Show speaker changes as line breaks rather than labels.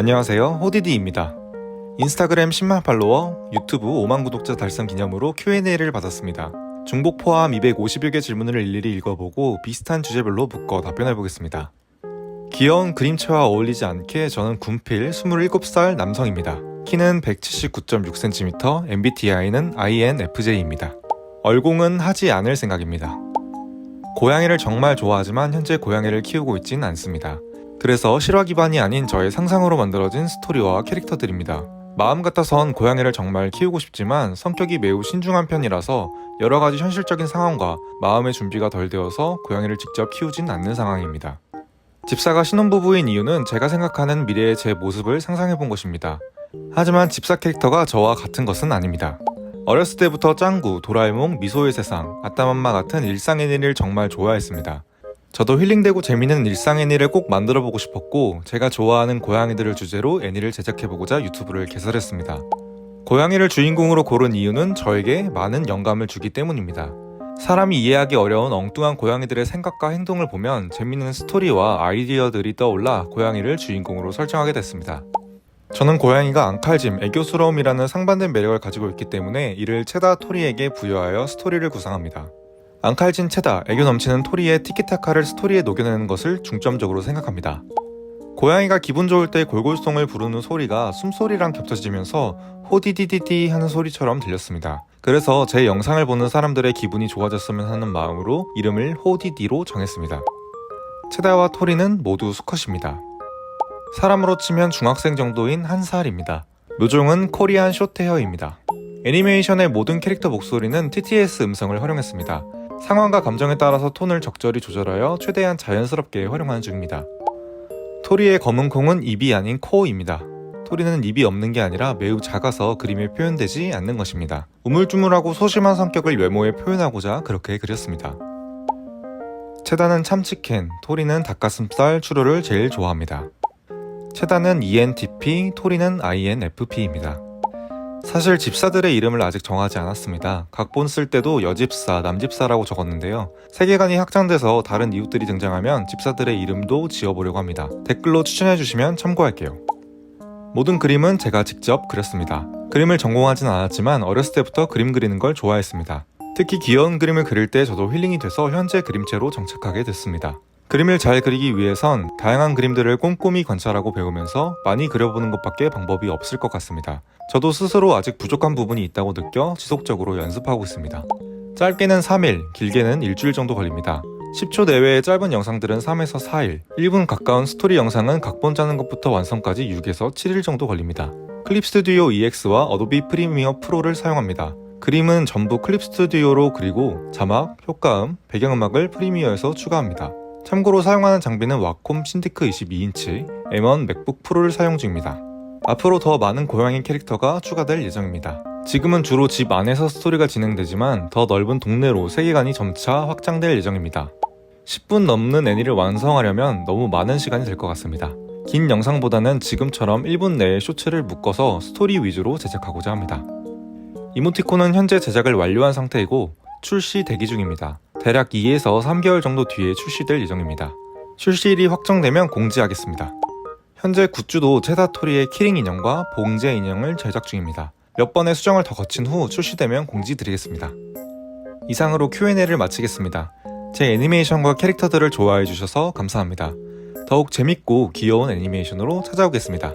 안녕하세요. 호디디입니다. 인스타그램 10만 팔로워, 유튜브 5만 구독자 달성 기념으로 Q&A를 받았습니다. 중복 포함 250여 개 질문을 일일이 읽어보고 비슷한 주제별로 묶어 답변해 보겠습니다. 귀여운 그림체와 어울리지 않게 저는 군필 27살 남성입니다. 키는 179.6cm, MBTI는 INFJ입니다. 얼공은 하지 않을 생각입니다. 고양이를 정말 좋아하지만 현재 고양이를 키우고 있진 않습니다. 그래서 실화 기반이 아닌 저의 상상으로 만들어진 스토리와 캐릭터들입니다. 마음 같아선 고양이를 정말 키우고 싶지만 성격이 매우 신중한 편이라서 여러 가지 현실적인 상황과 마음의 준비가 덜 되어서 고양이를 직접 키우진 않는 상황입니다. 집사가 신혼부부인 이유는 제가 생각하는 미래의 제 모습을 상상해 본 것입니다. 하지만 집사 캐릭터가 저와 같은 것은 아닙니다. 어렸을 때부터 짱구, 도라에몽, 미소의 세상, 아따맘마 같은 일상 애니를 정말 좋아했습니다. 저도 힐링되고 재밌는 일상 애니를 꼭 만들어 보고 싶었고 제가 좋아하는 고양이들을 주제로 애니를 제작해 보고자 유튜브를 개설했습니다. 고양이를 주인공으로 고른 이유는 저에게 많은 영감을 주기 때문입니다. 사람이 이해하기 어려운 엉뚱한 고양이들의 생각과 행동을 보면 재밌는 스토리와 아이디어들이 떠올라 고양이를 주인공으로 설정하게 됐습니다. 저는 고양이가 앙칼짐, 애교스러움이라는 상반된 매력을 가지고 있기 때문에 이를 체다 토리에게 부여하여 스토리를 구상합니다. 앙칼진 체다, 애교 넘치는 토리의 티키타카를 스토리에 녹여내는 것을 중점적으로 생각합니다. 고양이가 기분 좋을 때 골골송을 부르는 소리가 숨소리랑 겹쳐지면서 호디디디디 하는 소리처럼 들렸습니다. 그래서 제 영상을 보는 사람들의 기분이 좋아졌으면 하는 마음으로 이름을 호디디로 정했습니다. 체다와 토리는 모두 수컷입니다. 사람으로 치면 중학생 정도인 한 살입니다. 묘종은 코리안 숏헤어입니다. 애니메이션의 모든 캐릭터 목소리는 TTS 음성을 활용했습니다. 상황과 감정에 따라서 톤을 적절히 조절하여 최대한 자연스럽게 활용하는 중입니다. 토리의 검은 콩은 입이 아닌 코입니다. 토리는 입이 없는 게 아니라 매우 작아서 그림에 표현되지 않는 것입니다. 우물쭈물하고 소심한 성격을 외모에 표현하고자 그렇게 그렸습니다. 체다는 참치캔, 토리는 닭가슴살, 추루를 제일 좋아합니다. 체다는 ENTP, 토리는 INFP입니다. 사실 집사들의 이름을 아직 정하지 않았습니다. 각본 쓸 때도 여집사, 남집사라고 적었는데요. 세계관이 확장돼서 다른 이웃들이 등장하면 집사들의 이름도 지어보려고 합니다. 댓글로 추천해주시면 참고할게요. 모든 그림은 제가 직접 그렸습니다. 그림을 전공하진 않았지만 어렸을 때부터 그림 그리는 걸 좋아했습니다. 특히 귀여운 그림을 그릴 때 저도 힐링이 돼서 현재 그림체로 정착하게 됐습니다. 그림을 잘 그리기 위해선 다양한 그림들을 꼼꼼히 관찰하고 배우면서 많이 그려보는 것밖에 방법이 없을 것 같습니다. 저도 스스로 아직 부족한 부분이 있다고 느껴 지속적으로 연습하고 있습니다. 짧게는 3일, 길게는 일주일 정도 걸립니다. 10초 내외의 짧은 영상들은 3에서 4일, 1분 가까운 스토리 영상은 각본 짜는 것부터 완성까지 6에서 7일 정도 걸립니다. 클립 스튜디오 EX와 어도비 프리미어 프로를 사용합니다. 그림은 전부 클립 스튜디오로 그리고 자막, 효과음, 배경음악을 프리미어에서 추가합니다. 참고로 사용하는 장비는 와콤 신디크 22인치 M1 맥북 프로를 사용 중입니다. 앞으로 더 많은 고양이 캐릭터가 추가될 예정입니다. 지금은 주로 집 안에서 스토리가 진행되지만 더 넓은 동네로 세계관이 점차 확장될 예정입니다. 10분 넘는 애니를 완성하려면 너무 많은 시간이 될 것 같습니다. 긴 영상보다는 지금처럼 1분 내에 쇼츠를 묶어서 스토리 위주로 제작하고자 합니다. 이모티콘은 현재 제작을 완료한 상태이고 출시 대기 중입니다. 대략 2에서 3개월 정도 뒤에 출시될 예정입니다. 출시일이 확정되면 공지하겠습니다. 현재 굿즈도 체다토리의 키링 인형과 봉제 인형을 제작 중입니다. 몇 번의 수정을 더 거친 후 출시되면 공지드리겠습니다. 이상으로 Q&A를 마치겠습니다. 제 애니메이션과 캐릭터들을 좋아해 주셔서 감사합니다. 더욱 재밌고 귀여운 애니메이션으로 찾아오겠습니다.